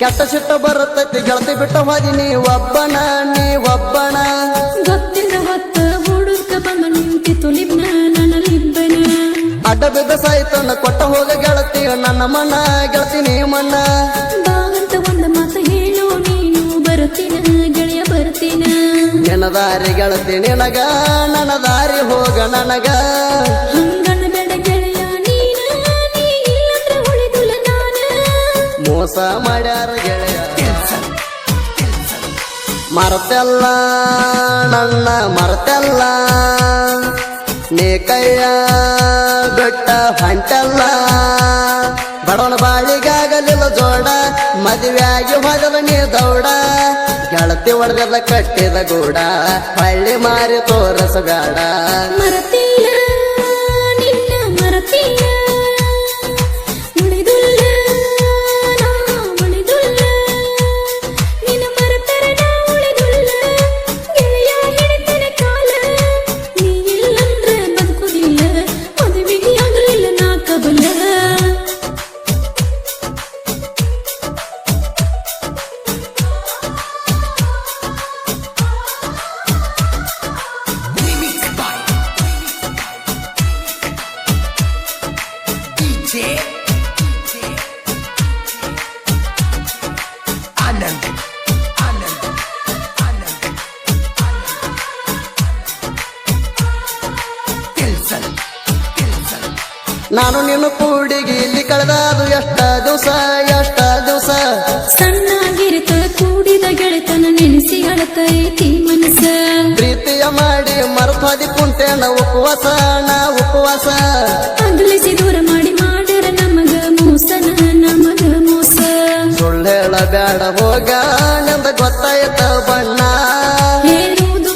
ಕೆಟ್ಟ ಸಿಟ್ಟ ಬರುತ್ತೈತಿ ಗೆಳತಿ ಬಿಟ್ಟ ಹೋದಿ ನೀ ಒಬ್ಬನ ನೀ ಒಬ್ಬನ ಗೊತ್ತಿಲ್ಲ ಹೊತ್ತ ಹುಡುಕ ಬಂದ ನಿಂತಿತ್ತು ಲಿಬ್ನ ನನ್ನ ಲಿಬ್ಬನ ಅಡ್ಡ ಬಿದ್ದ ಸಾಯ್ತನ ಕೊಟ್ಟ ಹೋಗ ಗೆಳತಿ ನನ್ನ ಮನ ಗೆಳತಿ ನೀ ಮಣ್ಣ ಬಾಗಂತ ಒಂದು ಮಾತ ಹೇಳು ನೀನು ಬರುತ್ತೀನ ಗೆಳೆಯ ಬರ್ತೀನ ನಿನ್ನ ದಾರಿ ಗೆಳತಿ ನಿನಗ ನನ್ನ ದಾರಿ ಹೋಗ ನನಗ. ಮೋಸ ಮಾಡ್ಯಾರ ಗೆಳೆಯ ಮರತೆಲ್ಲ, ನನ್ನ ಮರತೆಲ್ಲ. ನೀ ಕೈಯ ಹಂಟಲ್ಲ. ಹೊಂಟಲ್ಲ ಬಡವನ ಬಾಳಿಗಾಗಲಿಲ್ಲ ಜೋಡ, ಮದುವೆಯಾಗಿ ಹೋಗದ ನೀ ದೌಡ. ಗೆಳತಿ ಹೊಡೆದಲ್ಲ ಕಟ್ಟಿದ ಗೂಡ, ಹಳ್ಳಿ ಮಾರಿ ತೋರಸಬೇಡ. ನಾನು ನಿನ್ನ ಕೂಡಿಗೆ ಇಲ್ಲಿ ಕಳೆದಾದು. ಎಷ್ಟ ದಿವಸ ಎಷ್ಟ ದಿವಸ? ಸಣ್ಣಾಗಿರುತ್ತ ಕೂಡಿದ ಗೆಳೆತನ ನೆನೆಸಿ ಅಳತೈತಿ ಮನಸ ಪ್ರೀತಿಯ ಮಾಡಿ ಮರುಪಾದಿ ಕುಂಟೆ ನ ಉಪವಾಸ ನಾ ಉಪವಾಸ. ಅಗಲಿಸಿ ದೂರ ಮಾಡಿ ಮಾಡರ ನಮಗ ಮೋಸನ ನಮಗ ಮೋಸ. ಸುಳ್ಳೇಳ ಬೇಡ ಹೋಗ ನಿಂದ ಗೊತ್ತಾಯ್ತ ಬಣ್ಣ. ಹೇಳುವುದು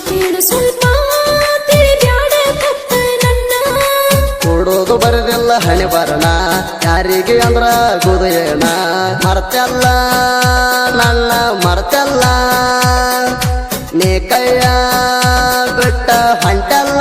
ಬರದಿಲ್ಲ ಹಣೆ ಬರಣ ಯಾರಿಗೆ ಅಂದ್ರ ಗುದಯಣ ಮರ್ತಲ್ಲ ನನ್ನ ಮರ್ತಲ್ಲ ನೀ ಕೈಯ ಬಿಟ್ಟ ಹೊಂಟಲ್ಲ.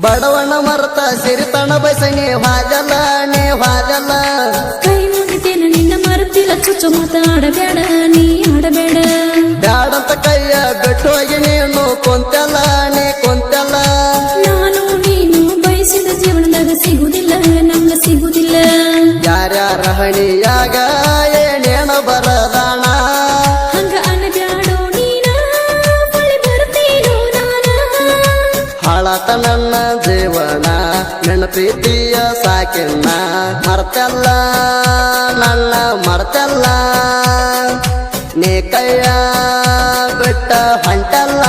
ಬಡವನ ಮರತ ಸಿರಿತನ ಬಯಸನಿ ವಾಜಲ ನೀ ವಾಜಲ ಕೈ ನೋಡಿದ್ದೇನೆ ನಿನ್ನ ಮರತಿಲ್ಲ ಚುಚ್ಚು ಮಾತಾಡಬೇಡ ನೀ ಆಡಬೇಡ ಬ್ಯಾಡಂತ ಕೈಯ ಬಿಟ್ಟು ಹೋಗಿ ನೀನು ಕೊಂತಲ್ಲ ನೀ ಕೊಂತಲ್ಲ ನಾನು ನೀನು ಬಯಸಿದ ಜೀವನದಾಗ ಸಿಗುದಿಲ್ಲ ನಮ್ಗ ಸಿಗುದಿಲ್ಲ. ಯಾರ್ಯಾರ ಹಣಿಯಾಗ ಸಾಕಿನ್ನ ಮರ್ತಲ್ಲ ನನ್ನ ಮರ್ತಲ್ಲ. ನೀ ಕೈಯ ಬಿಟ್ಟ ಹೊಂಟಲ್ಲ.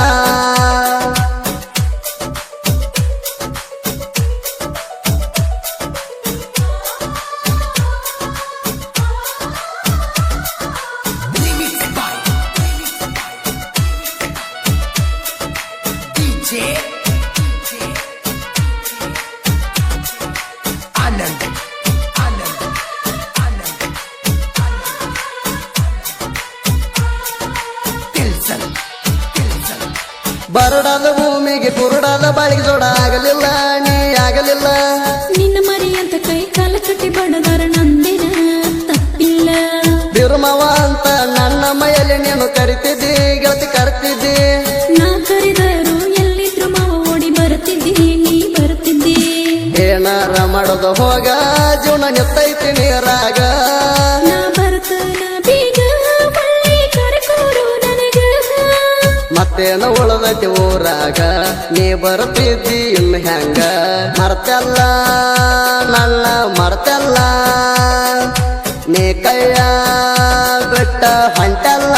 ಬರಡಾದ ಭೂಮಿಗೆ ಕುರುಡಾದ ಬಾಳಿಗೆ ಜೋಡ ಆಗಲಿಲ್ಲ ನೀ ಆಗಲಿಲ್ಲ. ನಿನ್ನ ಮರಿ ಅಂತ ಕೈ ಕಾಲ ಕಟ್ಟಿ ಬಡದರ ನಂದಿನ ತಪ್ಪಿಲ್ಲ. ಬಿರುಮವ ಅಂತ ನನ್ನ ಮೈಯಲ್ಲಿ ನೀನು ಕರಿತಿದ್ದಿ ಗೆಳತಿ ಕರ್ತಿದ್ದಿ. ನಾ ಕರಿದರು ಎಲ್ಲಿದ್ರು ಮಾವ ಓಡಿ ಬರ್ತಿದ್ದಿ ನೀ ಬರ್ತಿದ್ದಿ ಏನಾರ ಮಾಡೋದು ಹೋಗ ಜೀವನ ನೆತ್ತೈತಿ ನೀರಾಗ. ಮತ್ತೇನ ಉಳದೈತಿ ಊರಾಗ? ನೀ ಬರ್ತಿದ್ದಿ ಇನ್ನು ಹೆಂಗ? ಮರ್ತಲ್ಲ ನನ್ನ ಮರ್ತಲ್ಲ. ನೀ ಕೈಯ ಬಿಟ್ಟ ಹೊಂಟಲ್ಲ.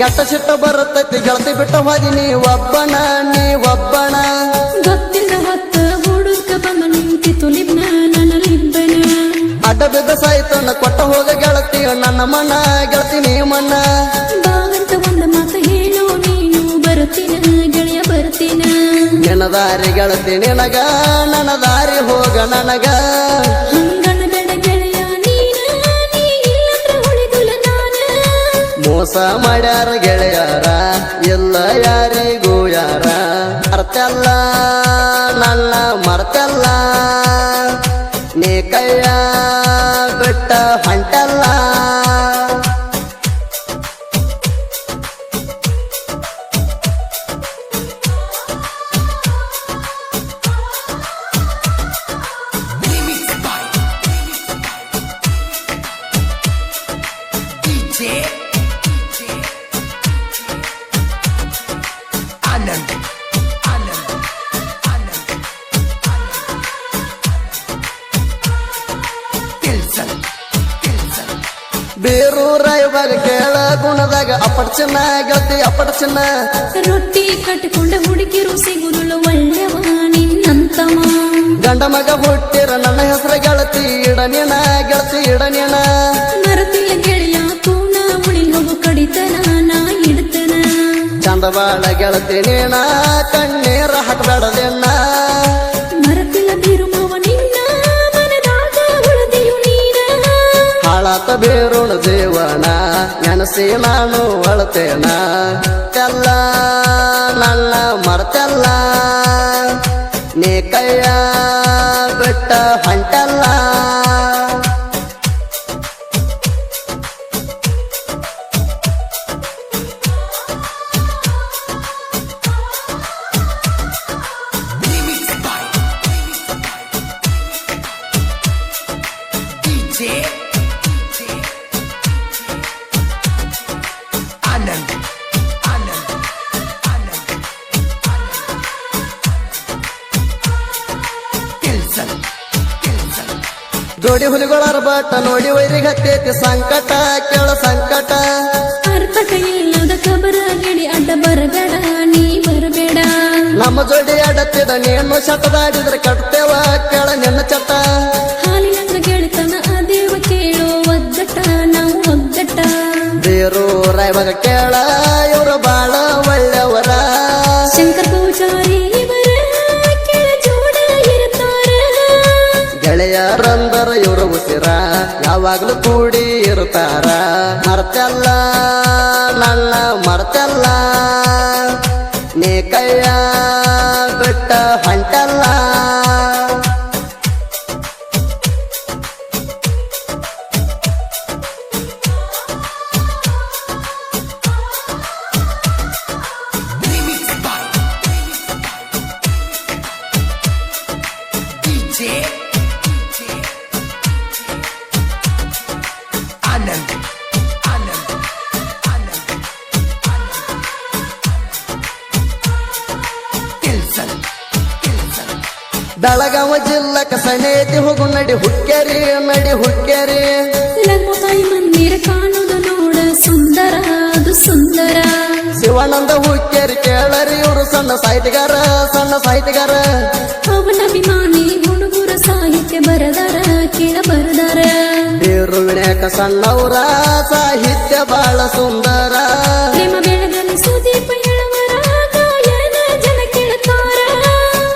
ಕೆಟ್ಟ ಸಿಟ್ಟ ಬರುತ್ತೈತಿ ಗೆಳತಿ ಬಿಟ್ಟ ಹೋಗಿ ನೀ ಒಬ್ಬಣ ನೀ ಒಬ್ಬಣ ಗೊತ್ತಿಲ್ಲ ಹೊತ್ತ ಹುಡುಕ ಬಂದ ನಿಂತಿತು ನನ್ನ ಲಿಬ್ಬನ ಅಡ್ಡ ಬಿದ್ದ ಸಾಯಿತು ಕೊಟ್ಟ ಹೋಗ ಗೆಳತಿ ನನ್ನ ಮಣ್ಣ ಗೆಳತಿ ನೀ ಮಣ್ಣ ಬಾಗಂತ ಒಂದ ಮಾತು ಹೇಳು ನೀನು ಬರುತ್ತೀನ ಗೆಳೆಯ ಬರ್ತೀನ. ನನ್ನ ದಾರಿ ಗೆಳತಿ ನಿನಗ ನನ್ನ ದಾರಿ ಹೋಗ ನನಗ. ಮೋಸ ಮಾಡ್ಯಾರ ಗೆಳೆಯಾರ ಎಲ್ಲ ಯಾರಿಗೂ ಯಾರ ಅರ್ಥಲ್ಲ ನನ್ನ ಮರ್ತಲ್ಲ. ನೀ ಕೈಯ ಬಿಟ್ಟ Remix ಬೇರೂರ ಇವಾಗ ಕೇಳ ಗುಣದಾಗ ಅಪ್ಪಟ ಚಿನ್ನ ಗೆಳತಿ ಅಪ್ಪಟ ಚಿನ್ನ ರೊಟ್ಟಿ ಕಟ್ಟಿಕೊಂಡ ಹುಡುಕಿರು ಸಿಗುದಿಲ್ಲ ಒಳ್ಳೆವ ನಿನ್ನಂತವ ಗಂಡ ಮಗ ಹುಟ್ಟಿರ ನನ್ನ ಹೆಸರು ಗೆಳತಿ ಇಡನೇನ ಗೆಳತಿ ಇಡನೇನ. ಮರತಿಲ್ಲ ಗೆಳೆಯ ಕೂನ ಉಳಿಲ್ ಹೋಗು ಕಡಿತನ ನಾ ಇಡ್ತನ. ಚಂದವಾಳ ಗೆಳತಿ ನೀನ ಕಣ್ಣೀರ ಹಾಕಬೇಡದೇನ. ಮರತಿಲ್ಲ ಬಿರುಮವ ನಿನ್ನ ಮನದಾಗ ಉಳಿದೆಯು ನೀನ. ಹಾಳಾತ ಬೇರುಣ ಜೀವನ ನೆನಸಿ ನಾನು ಅಳತೇನ? ಕಲ್ಲ ನನ್ನ ಮರ್ತಲ್ಲ ನೀ ಕೈಯ ಬಿಟ್ಟ ಹೊಂಟಲ್ಲ. ಜೋಡಿ ಹುಲಿಗಳರ ಬಟ್ಟ ನೋಡಿ ವೈರಿ ಹತ್ತೈತಿ ಸಂಕಟ ಕೇಳ ಸಂಕಟ. ಅರ್ಥ ಇಲ್ಲದ ಕಬರ ಗಿಡಿ ಅಡ್ಡ ಬರಬೇಡ ನೀ ಬರಬೇಡ. ನಮ್ಮ ಜೋಡಿ ಅಡತ್ತಿದ ನೀನು ಶತದಾಡಿದ್ರೆ ಕಟ್ತೇವ ಕೇಳ ನಿನ್ನ ಚಟ. ಹಾಲಿನಂಗ ಗೆಳಿತನ ಅದೇವ ಕೇಳೋ ಒಗ್ಗಟ್ಟ ನಾವು ಒಗ್ಗಟ್ಟ. ದೇವರು ರಾಯವಾಗ ಕೇಳ. ಯಾವಾಗ್ಲೂ ಕೂಡಿ ಇರ್ತಾರ ಮರ್ತಲ್ಲ ನನ್ನ ಮರ್ತಲ್ಲ ನೀ ಕೈಯ Anand Anand Kilson Kilson Belagavi ಜಿಲ್ಲಕ ಸನೇತಿ ಹೋಗು ನಡಿ ಹುಕ್ಕೇರಿ ನಡಿ ಹುಕ್ಕೇರಿ. ಮಂದಿರ ಕಾಣುದು ನೋಡ ಸುಂದರ ಅದು ಸುಂದರ. ಶಿವಾನಂದ ಹುಕ್ಕೇರಿ ಕೇಳರಿ ಇವರು ಸಣ್ಣ ಸಾಹಿತಿಗಾರ ಸಣ್ಣ ಸಾಹಿತಿಗಾರ ಸಣ್ಣವರ ಸಾಹಿತ್ಯ ಬಾಳ ಸುಂದರ.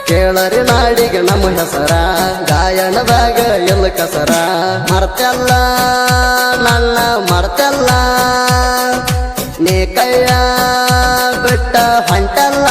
ಕೇಳರಿ ನಾಡಿಗೆ ನಮ್ಮ ಹೆಸರ ಗಾಯನದಾಗ ಎಲ್ಲ ಕಸರ. ಮರ್ತಲ್ಲ ನನ್ನ ಮರ್ತಲ್ಲ ನೀ ಕೈಯ ಬಿಟ್ಟ ಹೊಂಟಲ್ಲ.